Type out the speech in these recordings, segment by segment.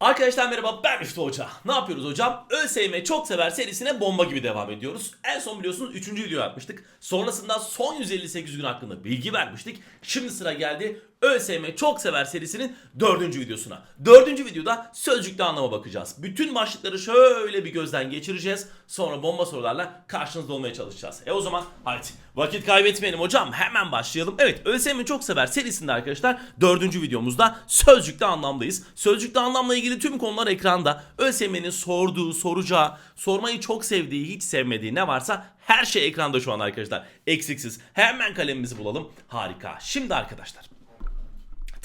Arkadaşlar merhaba ben Müftü Hoca. Ne yapıyoruz hocam? ÖSYM çok sever serisine bomba gibi devam ediyoruz. En son biliyorsunuz 3. video yapmıştık. Sonrasında son 158 gün hakkında bilgi vermiştik. Şimdi sıra geldi ÖSYM çok sever serisinin 4. videosuna. 4. videoda sözcükte anlama bakacağız. Bütün başlıkları şöyle bir gözden geçireceğiz. Sonra bomba sorularla karşınızda olmaya çalışacağız. E o zaman hadi vakit kaybetmeyelim hocam hemen başlayalım. Evet ÖSYM çok sever serisinde arkadaşlar 4. videomuzda sözcükte anlamdayız. Sözcükte anlamla ilgili tüm konular ekranda. ÖSYM'nin sorduğu, soracağı, sormayı çok sevdiği, hiç sevmediği ne varsa her şey ekranda şu an arkadaşlar. Eksiksiz. Hemen kalemimizi bulalım. Harika. Şimdi arkadaşlar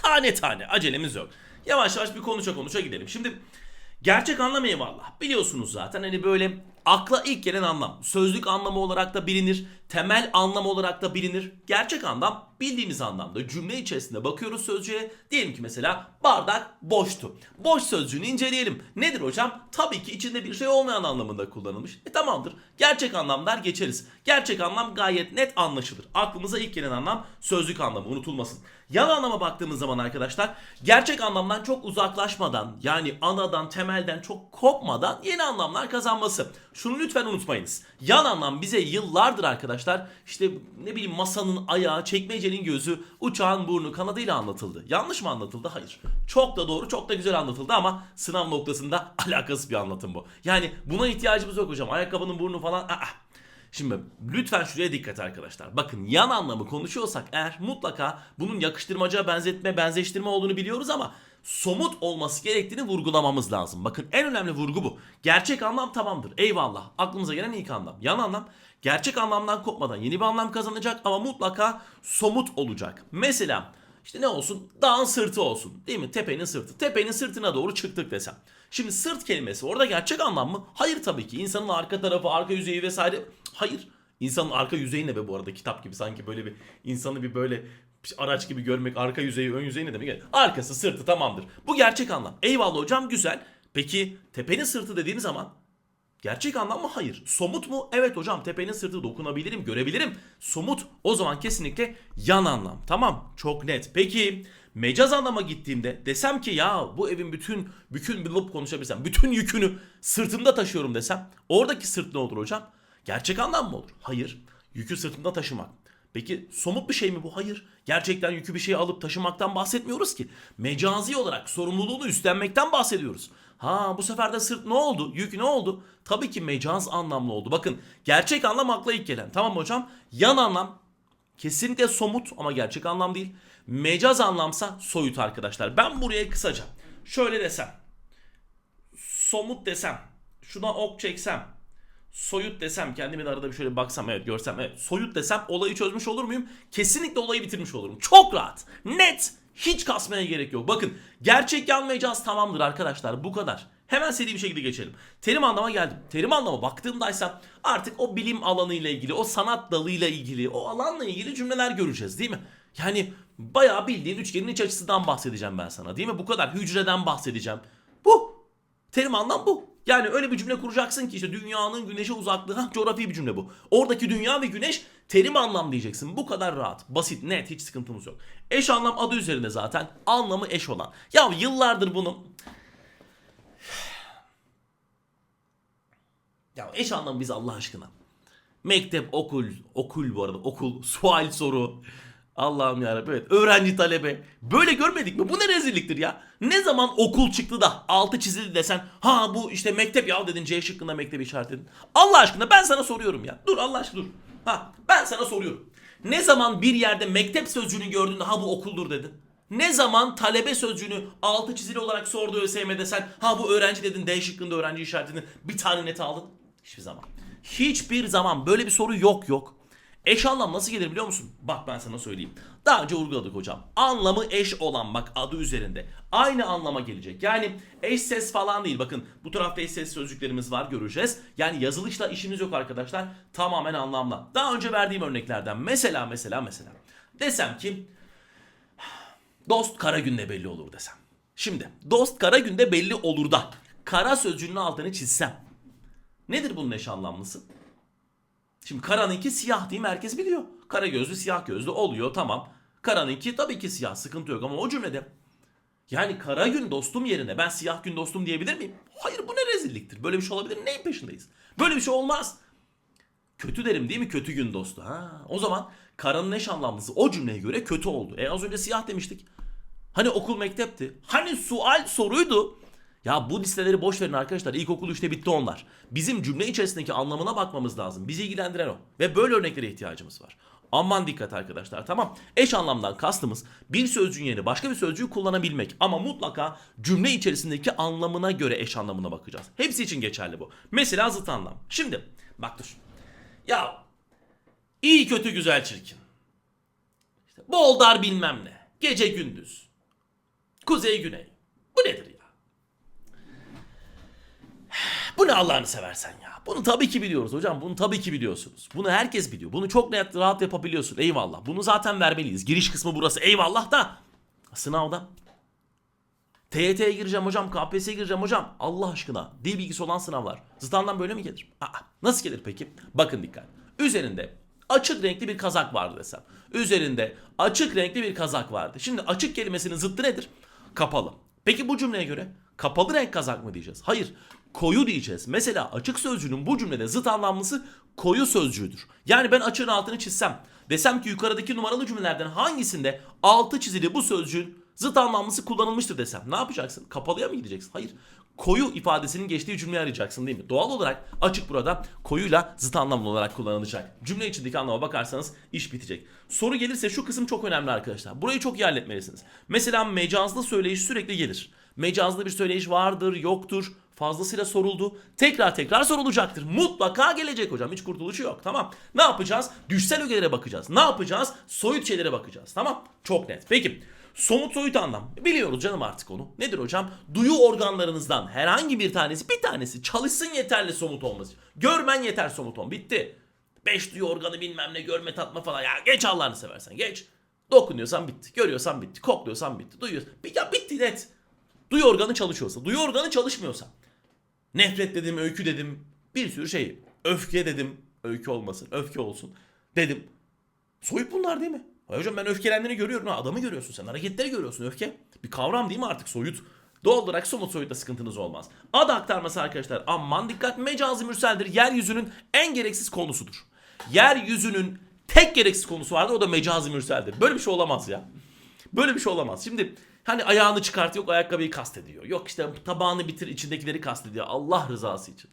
tane tane acelemiz yok. Yavaş yavaş bir konuşa konuşa gidelim. Şimdi gerçek anlam eyvallah. Biliyorsunuz zaten hani böyle akla ilk gelen anlam. Sözlük anlamı olarak da bilinir. Temel anlam olarak da bilinir. Gerçek anlam bildiğimiz anlamda cümle içerisinde bakıyoruz sözcüğe. Diyelim ki mesela bardak boştu. Boş sözcüğünü inceleyelim. Nedir hocam? Tabii ki içinde bir şey olmayan anlamında kullanılmış. E tamamdır. Gerçek anlamlar geçeriz. Gerçek anlam gayet net anlaşılır. Aklımıza ilk gelen anlam sözlük anlamı unutulmasın. Yan anlama baktığımız zaman arkadaşlar gerçek anlamdan çok uzaklaşmadan yani anadan temelden çok kopmadan yeni anlamlar kazanması. Şunu lütfen unutmayınız. Yan anlam bize yıllardır arkadaşlar işte ne bileyim masanın ayağı, çekmecenin gözü, uçağın burnu kanadıyla anlatıldı. Yanlış mı anlatıldı? Hayır. Çok da doğru, çok da güzel anlatıldı ama sınav noktasında alakasız bir anlatım bu. Yani buna ihtiyacımız yok hocam. Ayakkabının burnu falan aa. Şimdi lütfen şuraya dikkat arkadaşlar. Bakın yan anlamı konuşuyorsak eğer mutlaka bunun yakıştırmaca, benzetme, benzeştirme olduğunu biliyoruz ama somut olması gerektiğini vurgulamamız lazım. Bakın en önemli vurgu bu. Gerçek anlam tamamdır. Eyvallah. Aklımıza gelen ilk anlam. Yan anlam gerçek anlamdan kopmadan yeni bir anlam kazanacak ama mutlaka somut olacak. Mesela işte ne olsun? Dağın sırtı olsun. Değil mi? Tepenin sırtı. Tepenin sırtına doğru çıktık desem. Şimdi sırt kelimesi orada gerçek anlam mı? Hayır tabii ki. İnsanın arka tarafı, arka yüzeyi vesaire. Hayır. İnsanın arka yüzeyi ne be bu arada kitap gibi sanki böyle bir insanı bir böyle araç gibi görmek arka yüzeyi ön yüzeyi ne demek? Arkası sırtı tamamdır. Bu gerçek anlam. Eyvallah hocam güzel. Peki tepenin sırtı dediğiniz zaman Gerçek anlam mı? Hayır. Somut mu? Evet hocam tepenin sırtı dokunabilirim, görebilirim. Somut o zaman kesinlikle yan anlam. Tamam çok net. Peki mecaz anlama gittiğimde desem ki ya bu evin bütün bütün loop konuşabilsem bütün yükünü sırtımda taşıyorum desem oradaki sırt ne olur hocam? Gerçek anlam mı olur? Hayır. Yükü sırtımda taşımak. Peki somut bir şey mi bu? Hayır. Gerçekten yükü bir şey alıp taşımaktan bahsetmiyoruz ki. Mecazi olarak sorumluluğunu üstlenmekten bahsediyoruz. Ha bu sefer de sırt ne oldu? Yük ne oldu? Tabii ki mecaz anlamlı oldu. Bakın gerçek anlam akla ilk gelen. Tamam hocam? Yan anlam kesinlikle somut ama gerçek anlam değil. Mecaz anlamsa soyut arkadaşlar. Ben buraya kısaca şöyle desem. Somut desem. Şuna ok çeksem. Soyut desem kendimi de arada bir şöyle baksam evet görsem evet soyut desem olayı çözmüş olur muyum? Kesinlikle olayı bitirmiş olurum. Çok rahat. Net. Hiç kasmaya gerek yok. Bakın gerçek yan mecaz tamamdır arkadaşlar bu kadar. Hemen seri bir şekilde geçelim. Terim anlama geldim. Terim anlama baktığımdaysa artık o bilim alanıyla ilgili, o sanat dalıyla ilgili, o alanla ilgili cümleler göreceğiz değil mi? Yani bayağı bildiğin üçgenin iç açısından bahsedeceğim ben sana değil mi? Bu kadar hücreden bahsedeceğim. Bu. Terim anlam bu. Yani öyle bir cümle kuracaksın ki işte dünyanın güneşe uzaklığı, ha, coğrafi bir cümle bu. Oradaki dünya ve güneş terim anlam diyeceksin. Bu kadar rahat, basit, net, hiç sıkıntımız yok. Eş anlam adı üzerinde zaten. Anlamı eş olan. Ya yıllardır bunu... Ya eş anlam biz Allah aşkına. Mektep, okul, okul bu arada, okul, sual soru. Allah'ım yarabbim evet. Öğrenci talebe. Böyle görmedik mi? Bu ne rezilliktir ya? Ne zaman okul çıktı da altı çizildi desen ha bu işte mektep ya dedin C şıkkında mektep işaretledin. Allah aşkına ben sana soruyorum ya. Dur Allah aşkına dur. Ha ben sana soruyorum. Ne zaman bir yerde mektep sözcüğünü gördüğünde ha bu okuldur dedin? Ne zaman talebe sözcüğünü altı çizili olarak sordu ÖSYM desen ha bu öğrenci dedin D şıkkında öğrenci işaretledin bir tane net aldın? Hiçbir zaman. Hiçbir zaman böyle bir soru yok yok. Eş anlam nasıl gelir biliyor musun? Bak ben sana söyleyeyim. Daha önce vurguladık hocam. Anlamı eş olan bak adı üzerinde. Aynı anlama gelecek. Yani eş ses falan değil. Bakın bu tarafta eş ses sözcüklerimiz var göreceğiz. Yani yazılışla işimiz yok arkadaşlar. Tamamen anlamla. Daha önce verdiğim örneklerden mesela mesela mesela. Desem ki dost kara günde belli olur desem. Şimdi dost kara günde belli olur da kara sözcüğünün altını çizsem. Nedir bunun eş anlamlısı? Şimdi karanınki siyah değil mi? Herkes biliyor. Kara gözlü siyah gözlü oluyor tamam. Karanınki tabii ki siyah sıkıntı yok ama o cümlede Yani kara gün dostum yerine ben siyah gün dostum diyebilir miyim? Hayır bu ne rezilliktir. Böyle bir şey olabilir mi? Neyin peşindeyiz? Böyle bir şey olmaz. Kötü derim değil mi? Kötü gün dostu. Ha, o zaman karanın eş anlamlısı o cümleye göre kötü oldu. E az önce siyah demiştik. Hani okul mektepti. Hani sual soruydu. Ya bu listeleri boş verin arkadaşlar. İlkokul 3'te bitti onlar. Bizim cümle içerisindeki anlamına bakmamız lazım. Bizi ilgilendiren o. Ve böyle örneklere ihtiyacımız var. Aman dikkat arkadaşlar tamam. Eş anlamdan kastımız bir sözcüğün yerine başka bir sözcüğü kullanabilmek. Ama mutlaka cümle içerisindeki anlamına göre eş anlamına bakacağız. Hepsi için geçerli bu. Mesela zıt anlam. Şimdi bak dur. Ya iyi kötü güzel çirkin. İşte bol dar bilmem ne. Gece gündüz. Kuzey güney. Bu nedir ya? Bu ne Allah'ını seversen ya. Bunu tabii ki biliyoruz hocam. Bunu tabii ki biliyorsunuz. Bunu herkes biliyor. Bunu çok net rahat yapabiliyorsun. Eyvallah. Bunu zaten vermeliyiz. Giriş kısmı burası. Eyvallah da. Sınavda. TYT'ye gireceğim hocam. KPSS'ye gireceğim hocam. Allah aşkına. Dil bilgisi olan sınavlar. Zıtandan böyle mi gelir? Aa, nasıl gelir peki? Bakın dikkat. Üzerinde açık renkli bir kazak vardı desem. Üzerinde açık renkli bir kazak vardı. Şimdi açık kelimesinin zıttı nedir? Kapalı. Peki bu cümleye göre kapalı renk kazak mı diyeceğiz? Hayır. Koyu diyeceğiz. Mesela açık sözcüğünün bu cümlede zıt anlamlısı koyu sözcüğüdür. Yani ben açığın altını çizsem desem ki yukarıdaki numaralı cümlelerden hangisinde altı çizili bu sözcüğün zıt anlamlısı kullanılmıştır desem ne yapacaksın? Kapalıya mı gideceksin? Hayır. Koyu ifadesinin geçtiği cümleyi arayacaksın değil mi? Doğal olarak açık burada koyuyla zıt anlamlı olarak kullanılacak. Cümle içindeki anlama bakarsanız iş bitecek. Soru gelirse şu kısım çok önemli arkadaşlar. Burayı çok iyi halletmelisiniz. Mesela mecazlı söyleyiş sürekli gelir. Mecazlı bir söyleyiş vardır, yoktur. Fazlasıyla soruldu. Tekrar tekrar sorulacaktır. Mutlaka gelecek hocam. Hiç kurtuluşu yok. Tamam. Ne yapacağız? Düşsel ögelere bakacağız. Ne yapacağız? Soyut şeylere bakacağız. Tamam. Çok net. Peki. Somut soyut anlam. Biliyoruz canım artık onu. Nedir hocam? Duyu organlarınızdan herhangi bir tanesi, bir tanesi çalışsın yeterli somut olması. Görmen yeter somut ol. Bitti. Beş duyu organı bilmem ne görme tatma falan. Ya geç Allah'ını seversen geç. Dokunuyorsan bitti. Görüyorsan bitti. Kokluyorsan bitti. Duyuyorsan. Ya bitti net. Duyu organı çalışıyorsa. Duyu organı çalışmıyorsa. Nefret dedim, öykü dedim. Bir sürü şey. Öfke dedim. Öykü olmasın. Öfke olsun. Dedim. Soyut bunlar değil mi? Ay hocam ben öfkelendiğini görüyorum. Ha, adamı görüyorsun sen. Hareketleri görüyorsun. Öfke. Bir kavram değil mi artık soyut? Doğal olarak somut soyutta sıkıntınız olmaz. Ad aktarması arkadaşlar aman dikkat mecazi mürseldir. Yeryüzünün en gereksiz konusudur. Yeryüzünün tek gereksiz konusu vardır o da mecazi mürseldir. Böyle bir şey olamaz ya. Böyle bir şey olamaz. Şimdi hani ayağını çıkart yok ayakkabıyı kastediyor. Yok işte tabağını bitir içindekileri kastediyor. Allah rızası için.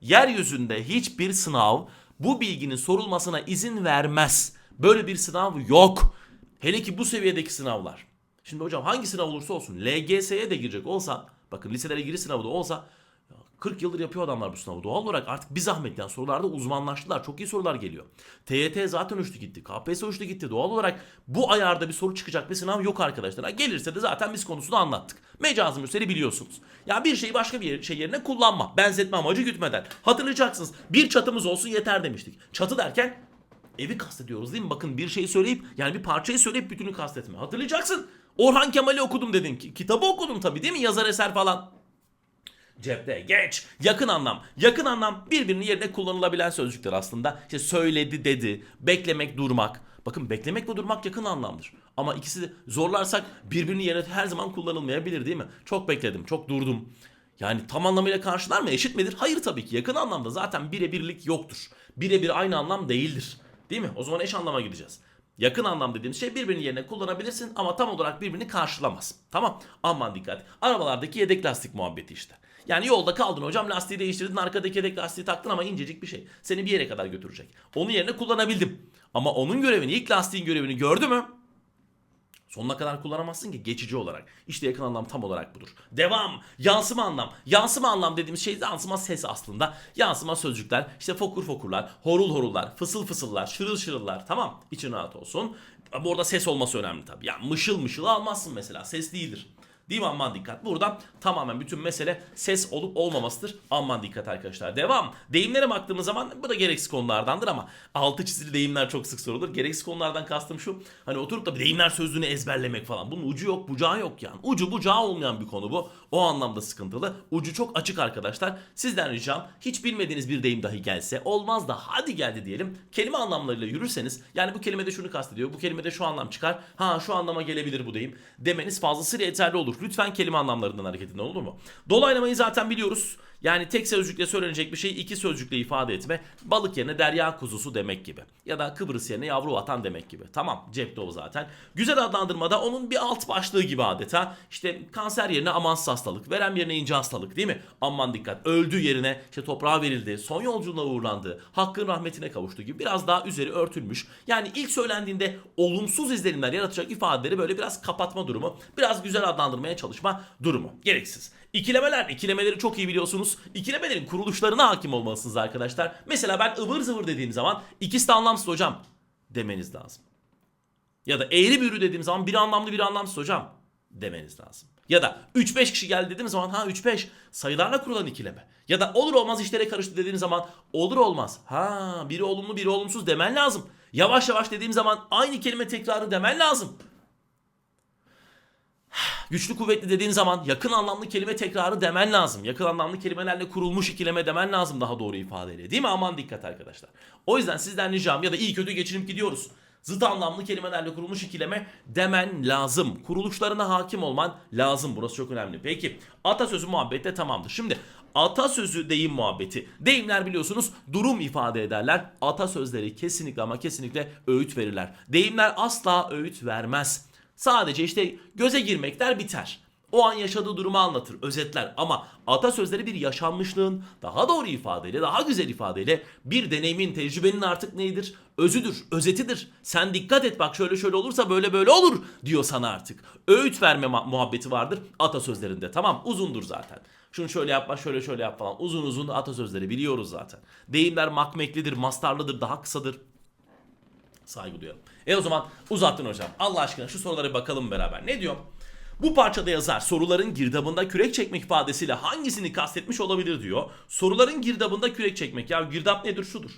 Yeryüzünde hiçbir sınav bu bilginin sorulmasına izin vermez. Böyle bir sınav yok. Hele ki bu seviyedeki sınavlar. Şimdi hocam hangi sınav olursa olsun LGS'ye de girecek olsa bakın liselere giriş sınavı da olsa 40 yıldır yapıyor adamlar bu sınavı. Doğal olarak artık bir zahmet yani sorularda uzmanlaştılar. Çok iyi sorular geliyor. TYT zaten uçtu gitti. KPSS uçtu gitti. Doğal olarak bu ayarda bir soru çıkacak bir sınav yok arkadaşlar. Gelirse de zaten biz konusunu anlattık. Mecazı mürseli biliyorsunuz. Ya bir şeyi başka bir şey yerine kullanma. Benzetme amacı gütmeden. Hatırlayacaksınız. Bir çatımız olsun yeter demiştik. Çatı derken evi kastediyoruz değil mi? Bakın bir şeyi söyleyip yani bir parçayı söyleyip bütünü kastetme. Hatırlayacaksın. Orhan Kemal'i okudum dedin ki. Kitabı okudum tabii değil mi? Yazar eser falan. Cepte geç. Yakın anlam. Yakın anlam birbirinin yerine kullanılabilen sözcükler aslında. İşte söyledi dedi. Beklemek durmak. Bakın beklemek ve durmak yakın anlamdır. Ama ikisi de zorlarsak birbirinin yerine her zaman kullanılmayabilir değil mi? Çok bekledim, çok durdum. Yani tam anlamıyla karşılar mı? Eşit midir? Hayır tabii ki. Yakın anlamda zaten birebirlik yoktur. Birebir aynı anlam değildir. Değil mi? O zaman eş anlama gideceğiz. Yakın anlam dediğimiz şey birbirinin yerine kullanabilirsin ama tam olarak birbirini karşılamaz. Tamam. Aman dikkat. Arabalardaki yedek lastik muhabbeti işte. Yani yolda kaldın hocam lastiği değiştirdin arkadaki yedek lastiği taktın ama incecik bir şey. Seni bir yere kadar götürecek. Onun yerine kullanabildim. Ama onun görevini ilk lastiğin görevini gördü mü? Sonuna kadar kullanamazsın ki geçici olarak. İşte yakın anlam tam olarak budur. Devam. Yansıma anlam. Yansıma anlam dediğimiz şey yansıma ses aslında. Yansıma sözcükler, işte fokur fokurlar, horul horullar, fısıl fısıllar, şırıl şırıllar. Tamam. İçin rahat olsun. Bu orada ses olması önemli tabii. Ya mışıl mışıl almazsın mesela. Ses değildir. Değil mi aman dikkat. Burada tamamen bütün mesele ses olup olmamasıdır. Aman dikkat arkadaşlar. Devam. Deyimlere baktığımız zaman bu da gereksiz konulardandır ama altı çizili deyimler çok sık sorulur. Gereksiz konulardan kastım şu. Hani oturup da bir deyimler sözlüğünü ezberlemek falan. Bunun ucu yok bucağı yok yani. Ucu bucağı olmayan bir konu bu. O anlamda sıkıntılı. Ucu çok açık arkadaşlar. Sizden ricam hiç bilmediğiniz bir deyim dahi gelse olmaz da hadi geldi diyelim. Kelime anlamlarıyla yürürseniz yani bu kelimede şunu kastediyor. Bu kelimede şu anlam çıkar. Ha şu anlama gelebilir bu deyim. Demeniz fazlasıyla yeterli olur. Lütfen kelime anlamlarından hareket edin olur mu? Dolaylamayı zaten biliyoruz. Yani tek sözcükle söylenecek bir şeyi iki sözcükle ifade etme. Balık yerine derya kuzusu demek gibi. Ya da Kıbrıs yerine yavru vatan demek gibi. Tamam cepte o zaten. Güzel adlandırmada onun bir alt başlığı gibi adeta. İşte kanser yerine amansız hastalık. Verem yerine ince hastalık değil mi? Aman dikkat. Öldü yerine işte toprağa verildi. Son yolculuğuna uğurlandı. Hakkın rahmetine kavuştu gibi. Biraz daha üzeri örtülmüş. Yani ilk söylendiğinde olumsuz izlenimler yaratacak ifadeleri böyle biraz kapatma durumu. Biraz güzel adlandırmaya çalışma durumu. Gereksiz. İkilemeler, ikilemeleri çok iyi biliyorsunuz. İkilemelerin kuruluşlarına hakim olmalısınız arkadaşlar. Mesela ben ıvır zıvır dediğim zaman ikisi de anlamsız hocam demeniz lazım. Ya da eğri büğrü dediğim zaman bir anlamlı bir anlamsız hocam demeniz lazım. Ya da 3-5 kişi geldi dediğim zaman ha 3-5 sayılarla kurulan ikileme. Ya da olur olmaz işlere karıştı dediğim zaman olur olmaz. Ha biri olumlu biri olumsuz demen lazım. Yavaş yavaş dediğim zaman aynı kelime tekrarı demen lazım. Güçlü kuvvetli dediğin zaman yakın anlamlı kelime tekrarı demen lazım. Yakın anlamlı kelimelerle kurulmuş ikileme demen lazım daha doğru ifadeyle. Değil mi? Aman dikkat arkadaşlar. O yüzden sizden ricam ya da iyi kötü geçinip gidiyoruz. Zıt anlamlı kelimelerle kurulmuş ikileme demen lazım. Kuruluşlarına hakim olman lazım. Burası çok önemli. Peki atasözü muhabbette tamamdır. Şimdi atasözü deyim muhabbeti. Deyimler biliyorsunuz durum ifade ederler. Atasözleri kesinlikle ama kesinlikle öğüt verirler. Deyimler asla öğüt vermez. Sadece işte göze girmekler biter. O an yaşadığı durumu anlatır, özetler ama atasözleri bir yaşanmışlığın daha doğru ifadeyle, daha güzel ifadeyle bir deneyimin, tecrübenin artık neydir? Özüdür, özetidir. Sen dikkat et bak şöyle şöyle olursa böyle böyle olur diyor sana artık. Öğüt verme muhabbeti vardır atasözlerinde. Tamam uzundur zaten. Şunu şöyle yapma, şöyle şöyle yap falan. Uzun uzun atasözleri biliyoruz zaten. Deyimler makmeklidir, mastarlıdır, daha kısadır. Saygı duyalım. E o zaman uzattın hocam. Allah aşkına şu sorulara bakalım beraber. Ne diyor? Bu parçada yazar soruların girdabında kürek çekmek ifadesiyle hangisini kastetmiş olabilir diyor. Soruların girdabında kürek çekmek. Ya girdap nedir? Şudur.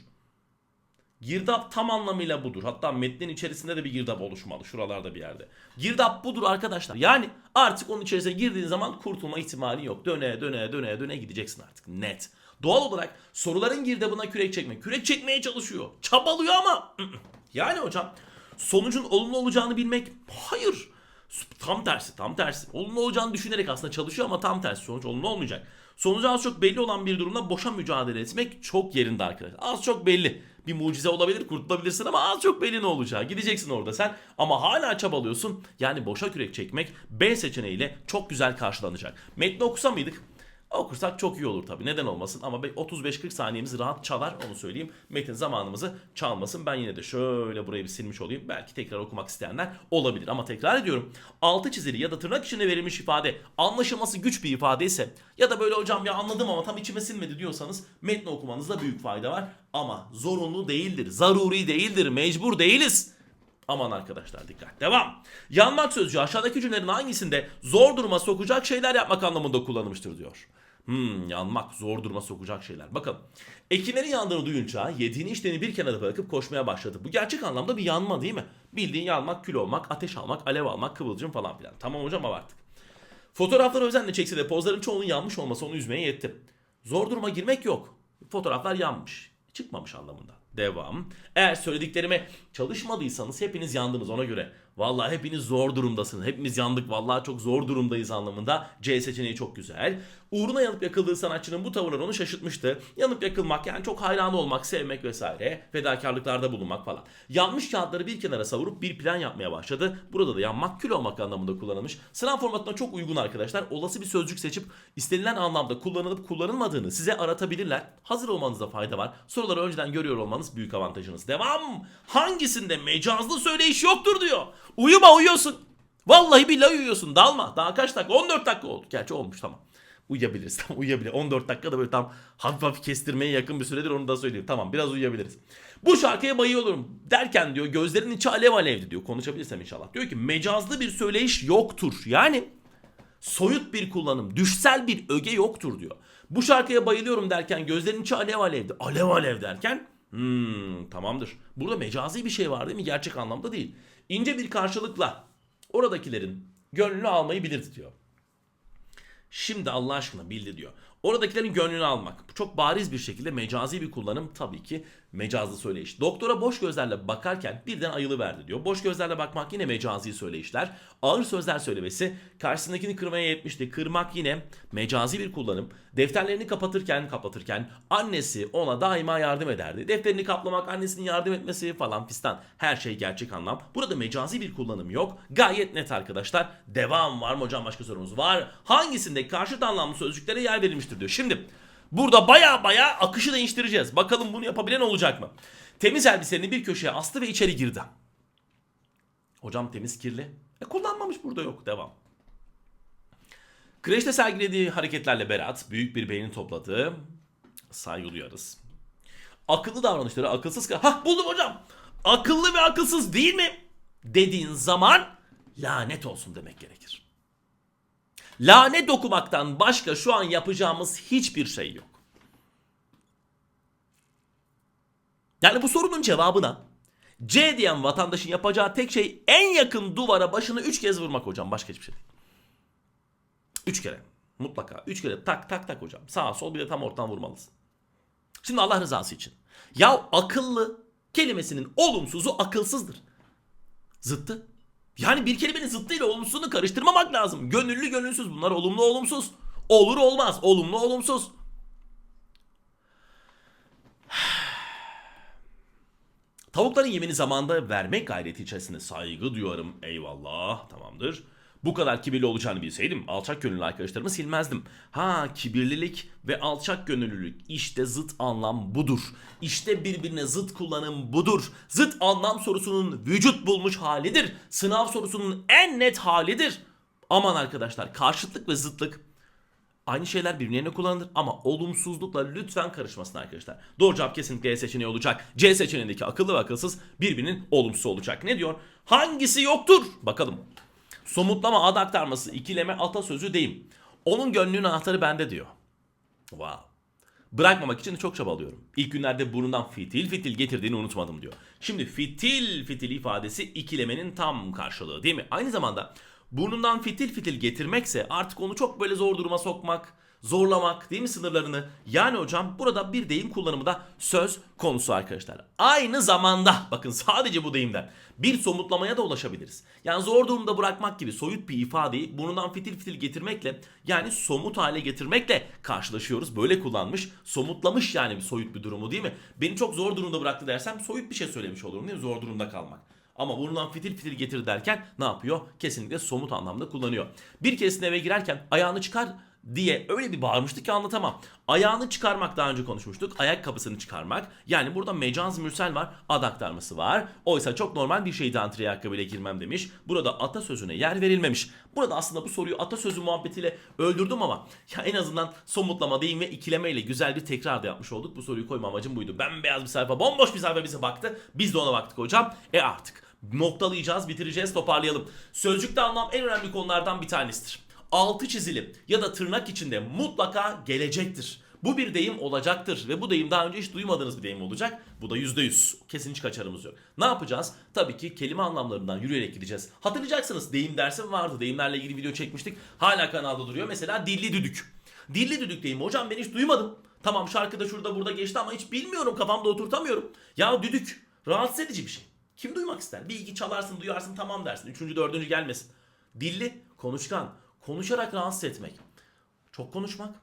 Girdap tam anlamıyla budur. Hatta metnin içerisinde de bir girdap oluşmalı. Şuralarda bir yerde. Girdap budur arkadaşlar. Yani artık onun içerisine girdiğin zaman kurtulma ihtimali yok. Döne döne döne döne gideceksin artık. Net. Doğal olarak soruların girdabına kürek çekmek. Kürek çekmeye çalışıyor. Çabalıyor ama. Yani hocam sonucun olumlu olacağını bilmek hayır. Tam tersi tam tersi. Olumlu olacağını düşünerek aslında çalışıyor ama tam tersi sonuç olumlu olmayacak. Sonucu az çok belli olan bir durumda boşa mücadele etmek çok yerinde arkadaşlar. Az çok belli. Bir mucize olabilir kurtulabilirsin ama az çok belli ne olacağı. Gideceksin orada sen ama hala çabalıyorsun. Yani boşa kürek çekmek B seçeneğiyle çok güzel karşılanacak. Metni okusa mıydık? Okursak çok iyi olur tabii. Neden olmasın ama be- 35-40 saniyemizi rahat çalar onu söyleyeyim. Metin zamanımızı çalmasın. Ben yine de şöyle burayı bir silmiş olayım. Belki tekrar okumak isteyenler olabilir. Ama tekrar ediyorum. Altı çizili ya da tırnak içinde verilmiş ifade anlaşılması güç bir ifade ise ya da böyle hocam ya anladım ama tam içime sinmedi diyorsanız metni okumanızda büyük fayda var. Ama zorunlu değildir. Zaruri değildir. Mecbur değiliz. Aman arkadaşlar dikkat. Devam. Yanmak sözcüğü aşağıdaki cümlelerin hangisinde zor duruma sokacak şeyler yapmak anlamında kullanılmıştır diyor. Hmm, yanmak, zor duruma sokacak şeyler. Bakalım. Ekinlerin yandığını duyunca yediğini içtiğini bir kenara bırakıp koşmaya başladı. Bu gerçek anlamda bir yanma değil mi? Bildiğin yanmak, kül olmak, ateş almak, alev almak, kıvılcım falan filan. Tamam hocam abarttık. Fotoğrafları özenle çekse de pozların çoğunun yanmış olması onu üzmeye yetti. Zor duruma girmek yok. Fotoğraflar yanmış. Çıkmamış anlamında. Devam. Eğer söylediklerime çalışmadıysanız hepiniz yandınız ona göre. Vallahi hepiniz zor durumdasınız. Hepimiz yandık. Vallahi çok zor durumdayız anlamında. C seçeneği çok güzel. Uğruna yanıp yakıldığı sanatçının bu tavırları onu şaşırtmıştı. Yanıp yakılmak yani çok hayran olmak, sevmek vesaire. Fedakarlıklarda bulunmak falan. Yanmış kağıtları bir kenara savurup bir plan yapmaya başladı. Burada da yanmak kül olmak anlamında kullanılmış. Sınav formatına çok uygun arkadaşlar. Olası bir sözcük seçip istenilen anlamda kullanılıp kullanılmadığını size aratabilirler. Hazır olmanızda fayda var. Soruları önceden görüyor olmanız büyük avantajınız. Devam. Hangisinde mecazlı söyleyiş yoktur diyor. Uyuma uyuyorsun. Vallahi billahi uyuyorsun. Dalma. Daha kaç dakika? 14 dakika oldu. Gerçi olmuş tamam. Uyuyabiliriz. Tamam uyuyabilir. 14 dakika da böyle tam hafif hafif kestirmeye yakın bir süredir onu da söyleyeyim. Tamam biraz uyuyabiliriz. Bu şarkıya bayılıyorum derken diyor gözlerin içi alev alevdi diyor. Konuşabilirsem inşallah. Diyor ki mecazlı bir söyleyiş yoktur. Yani soyut bir kullanım, düşsel bir öge yoktur diyor. Bu şarkıya bayılıyorum derken gözlerin içi alev alevdi. Alev alev derken hmm, tamamdır. Burada mecazi bir şey var değil mi? Gerçek anlamda değil. İnce bir karşılıkla oradakilerin gönlünü almayı bilirdi diyor. Şimdi Allah aşkına bildi diyor. Oradakilerin gönlünü almak. Bu çok bariz bir şekilde mecazi bir kullanım tabii ki Mecazlı söyleyiş. Doktora boş gözlerle bakarken birden ayılı verdi diyor. Boş gözlerle bakmak yine mecazi söyleyişler. Ağır sözler söylemesi karşısındakini kırmaya yetmişti. Kırmak yine mecazi bir kullanım. Defterlerini kapatırken kapatırken annesi ona daima yardım ederdi. Defterini kaplamak, annesinin yardım etmesi falan fistan. Her şey gerçek anlam. Burada mecazi bir kullanım yok. Gayet net arkadaşlar. Devam var mı hocam başka sorumuz var. Hangisinde karşıt anlamlı sözcüklere yer verilmiştir diyor. Şimdi Burada baya baya akışı değiştireceğiz. Bakalım bunu yapabilen olacak mı? Temiz elbiselerini bir köşeye astı ve içeri girdi. Hocam temiz kirli. E kullanmamış burada yok. Devam. Kreşte sergilediği hareketlerle Berat büyük bir beğeni topladı. Saygı duyarız. Akıllı davranışları akılsız... Ha buldum hocam. Akıllı ve akılsız değil mi? Dediğin zaman lanet olsun demek gerekir. Lanet okumaktan başka şu an yapacağımız hiçbir şey yok. Yani bu sorunun cevabına C diyen vatandaşın yapacağı tek şey en yakın duvara başını 3 kez vurmak hocam. Başka hiçbir şey değil. 3 kere. Mutlaka. 3 kere tak tak tak hocam. Sağa sol bir de tam ortadan vurmalısın. Şimdi Allah rızası için. Ya akıllı kelimesinin olumsuzu akılsızdır. Zıttı. Yani bir kelimenin zıttıyla olumsuzunu karıştırmamak lazım. Gönüllü gönülsüz bunlar olumlu olumsuz. Olur olmaz olumlu olumsuz. Tavukların yemini zamanda vermek gayreti içerisinde saygı duyarım. Eyvallah tamamdır. Bu kadar kibirli olacağını bilseydim alçak gönüllü arkadaşlarımı silmezdim. Ha kibirlilik ve alçak gönüllülük işte zıt anlam budur. İşte birbirine zıt kullanım budur. Zıt anlam sorusunun vücut bulmuş halidir. Sınav sorusunun en net halidir. Aman arkadaşlar karşıtlık ve zıtlık Aynı şeyler birbirine kullanılır ama olumsuzlukla lütfen karışmasın arkadaşlar. Doğru cevap kesinlikle E seçeneği olacak. C seçeneğindeki akıllı ve akılsız birbirinin olumsuz olacak. Ne diyor? Hangisi yoktur? Bakalım. Somutlama ad aktarması, ikileme atasözü deyim. Onun gönlünün anahtarı bende diyor. Wow. Bırakmamak için de çok çabalıyorum. İlk günlerde burnundan fitil fitil getirdiğini unutmadım diyor. Şimdi fitil fitil ifadesi ikilemenin tam karşılığı değil mi? Aynı zamanda burnundan fitil fitil getirmekse artık onu çok böyle zor duruma sokmak, zorlamak değil mi sınırlarını? Yani hocam burada bir deyim kullanımı da söz konusu arkadaşlar. Aynı zamanda bakın sadece bu deyimden bir somutlamaya da ulaşabiliriz. Yani zor durumda bırakmak gibi soyut bir ifadeyi burnundan fitil fitil getirmekle yani somut hale getirmekle karşılaşıyoruz. Böyle kullanmış, somutlamış yani bir soyut bir durumu değil mi? Beni çok zor durumda bıraktı dersem soyut bir şey söylemiş olurum değil mi? Zor durumda kalmak. Ama burnundan fitil fitil getir derken ne yapıyor? Kesinlikle somut anlamda kullanıyor. Bir keresinde eve girerken ayağını çıkar diye öyle bir bağırmıştı ki anlatamam. Ayağını çıkarmak daha önce konuşmuştuk. Ayakkabısını çıkarmak. Yani burada mecaz mürsel var. Ad aktarması var. Oysa çok normal bir şeydi antre ayakkabıyla girmem demiş. Burada atasözüne yer verilmemiş. Burada aslında bu soruyu atasözü muhabbetiyle öldürdüm ama ya en azından somutlama deyim ve ikilemeyle güzel bir tekrar da yapmış olduk. Bu soruyu koyma amacım buydu. Bembeyaz bir sayfa, bomboş bir sayfa bize baktı. Biz de ona baktık hocam. E artık noktalayacağız, bitireceğiz, toparlayalım. Sözcükte anlam en önemli konulardan bir tanesidir altı çizili ya da tırnak içinde mutlaka gelecektir. Bu bir deyim olacaktır ve bu deyim daha önce hiç duymadığınız bir deyim olacak. Bu da %100. Kesin hiç kaçarımız yok. Ne yapacağız? Tabii ki kelime anlamlarından yürüyerek gideceğiz. Hatırlayacaksınız deyim dersim vardı. Deyimlerle ilgili video çekmiştik. Hala kanalda duruyor. Mesela dilli düdük. Dilli düdük deyimi hocam ben hiç duymadım. Tamam şarkıda şurada burada geçti ama hiç bilmiyorum kafamda oturtamıyorum. Ya düdük rahatsız edici bir şey. Kim duymak ister? Bir iki çalarsın duyarsın tamam dersin. Üçüncü dördüncü gelmesin. Dilli konuşkan konuşarak rahatsız etmek. Çok konuşmak.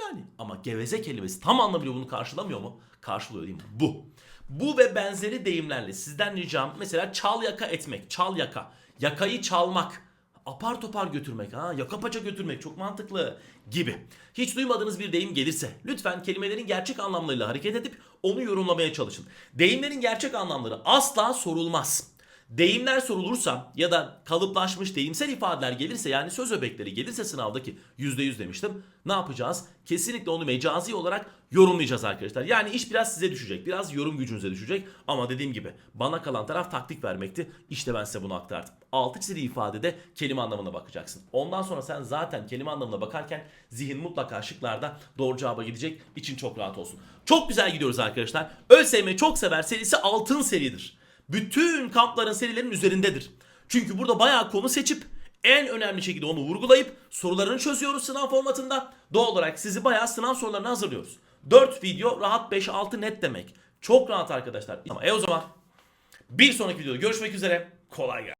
Yani ama geveze kelimesi tam anlamıyla bunu karşılamıyor mu? Karşılıyor değil mi? Bu. Bu ve benzeri deyimlerle sizden ricam mesela çal yaka etmek, çal yaka, yakayı çalmak, apar topar götürmek, ha yaka paça götürmek çok mantıklı gibi. Hiç duymadığınız bir deyim gelirse lütfen kelimelerin gerçek anlamlarıyla hareket edip onu yorumlamaya çalışın. Deyimlerin gerçek anlamları asla sorulmaz. Deyimler sorulursa ya da kalıplaşmış deyimsel ifadeler gelirse yani söz öbekleri gelirse sınavdaki %100 demiştim. Ne yapacağız? Kesinlikle onu mecazi olarak yorumlayacağız arkadaşlar. Yani iş biraz size düşecek. Biraz yorum gücünüze düşecek. Ama dediğim gibi bana kalan taraf taktik vermekti. İşte ben size bunu aktardım. Altı çizili ifadede kelime anlamına bakacaksın. Ondan sonra sen zaten kelime anlamına bakarken zihin mutlaka şıklarda doğru cevaba gidecek. İçin çok rahat olsun. Çok güzel gidiyoruz arkadaşlar. ÖSYM çok sever serisi altın seridir bütün kampların serilerinin üzerindedir. Çünkü burada bayağı konu seçip en önemli şekilde onu vurgulayıp sorularını çözüyoruz sınav formatında. Doğal olarak sizi bayağı sınav sorularına hazırlıyoruz. 4 video rahat 5-6 net demek. Çok rahat arkadaşlar. Ama e o zaman bir sonraki videoda görüşmek üzere. Kolay gelsin.